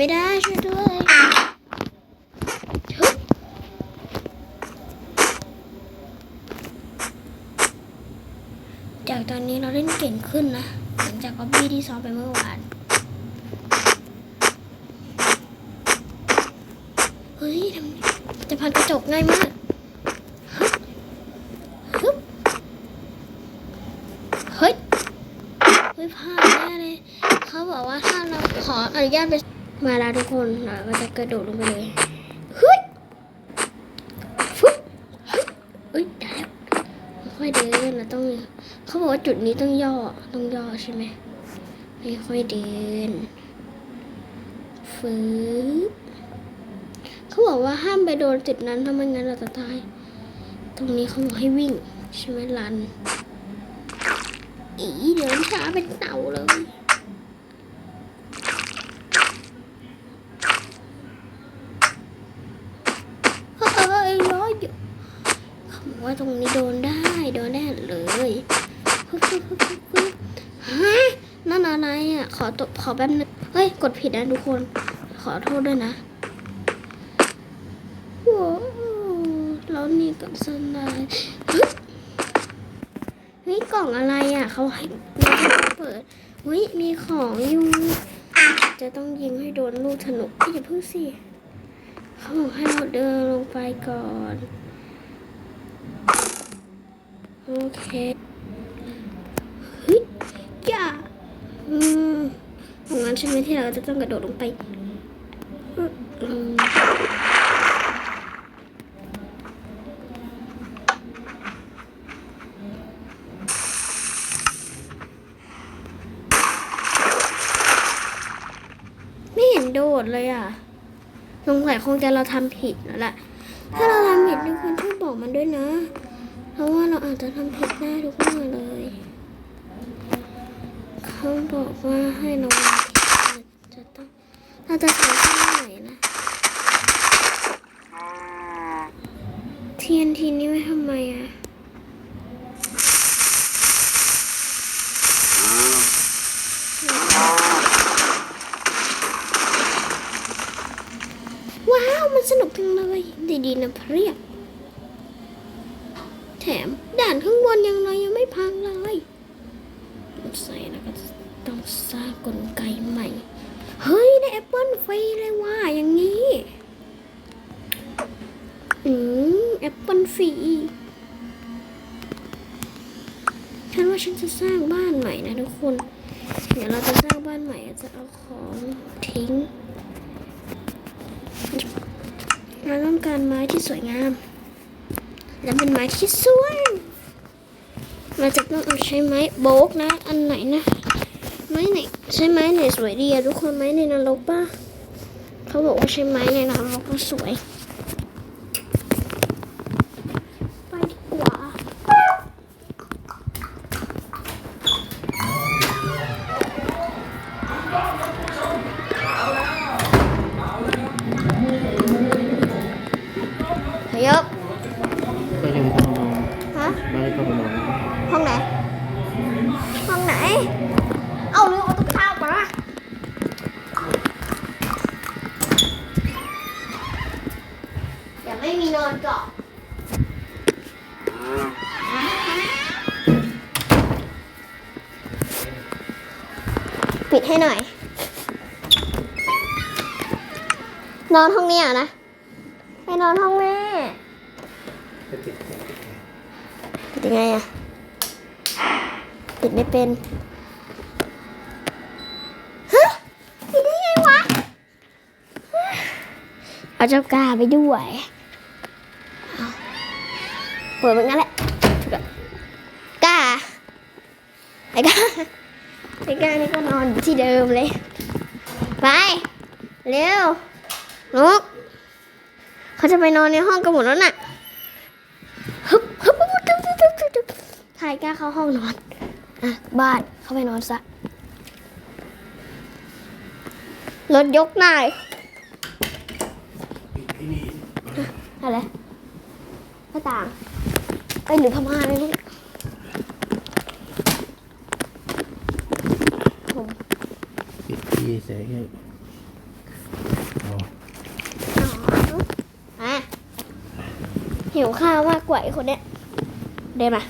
ไม่ได้ช่วยด้วยจากตอนนี้เราเล่นเก่งขึ้นนะ หลังจากก๊อบบี้ที่ซ้อมไปเมื่อวาน เฮ้ยทำจะพันกระจกง่ายมากเฮ้ยเฮ้ยพลาดแน่เลย เขาบอกว่าถ้าเราขออนุญาตไป มาแล้วทุกคนเราก็จะกระโดดลงไปเลยเฮ้ยฟึ๊บเอ้ยได้แล้วค่อยเดินเราต้องเขาบอกว่าจุดนี้ต้องย่อต้องย่อใช่ไหมค่อยเดินฟื้บเขาบอกว่าห้ามไปโดนจุดนั้นถ้าไม่งั้นเราจะตาย ตรงนี้เขาบอกให้วิ่งใช่ไหมลัน อีเดินช้าเป็นเต่าเลย เฮ้ยร้อยอยู่เขาบอก ว่าตรงนี้โดนได้โดนได้เลยฮะนั่นอะไรอะ ขอตบขอแป๊บนึงเฮ้ย กดผิดนะทุกคน ขอโทษด้วยนะโว้วแล้วนี่กับสไลด์เฮ้ย กล่องอะไรอะ เขาให้เราเปิดเฮ้ย มีของอยู่ จะต้องยิงให้โดนลูกธนูอย่าเพิ่งสิเขาบอกให้เราเดินลงไปก่อน โอเคเฮ้ยอย่าอืมงั้นใช่ไหมที่เราจะต้องกระโดดลงไปอืมไม่เห็นโดดเลยอะ สงสัยคงจะเราทำผิดแล้วแหละถ้าเราทำผิดทุกคนช่วยบอกมันด้วยนะ เพราะว่าเราอาจจะทำผิดได้ทุกเมื่อเลย เขาบอกว่าให้เราจะต้องเราจะใช้ที่ไหนนะ เทียนทีนี้ไว้ทำไมอะว้าว มันสนุกจังเลย ดีๆนะเพียบ มด่านข้างบนยังเรายังไม่พังเลยใส่แล้วก็ต้องสร้างกลไกใหม่ เฮ้ย ได้แอปเปิลฟรีเลยว่าอย่างนี้ อืมแอปเปิลฟรีฉันว่าฉันจะสร้างบ้านใหม่นะทุกคน เดี๋ยวเราจะสร้างบ้านใหม่จะเอาของทิ้งเราต้องการไม้ที่สวยงาม แล้วเป็นไม้ที่สวยเราจะต้องเอาใช้ไม้โบกนะ อันไหนนะไม้ไหนใช้ไม้ไหนสวยดีอะทุกคนไม้ในนรกป่ะเขาบอกว่าใช้ไม้ในนรกก็สวย ฮะไปคอนห้องไหน ห้องไหน เอาลืมเอาตุ๊กตาออกมาอย่าไม่มีนอนเกาะปิดให้หน่อย นอนห้องนี้อะนะให้นอนห้องแม่ ยังไงอะปิดไม่เป็นฮะปิดได้ไงวะเอาเจ้ากาไปด้วยเปิดแบบนั้นแหละกาไอ้กาไอ้กานี่ก็นอนอยู่ที่เดิมเลย ไป เร็วลุกเขาจะไปนอนในห้องกันหมดแล้วน่ะ ใครกล้าเข้าห้องนอน อะ บ้านเข้าไปนอนซะ รถยกหน่อยอะไรหน้าต่างไปหนูพม่าไม่รู้ผมปิดที่ใส่แค่หิวข้าวมากกว่าไอ้คนเนี้ย เดินมา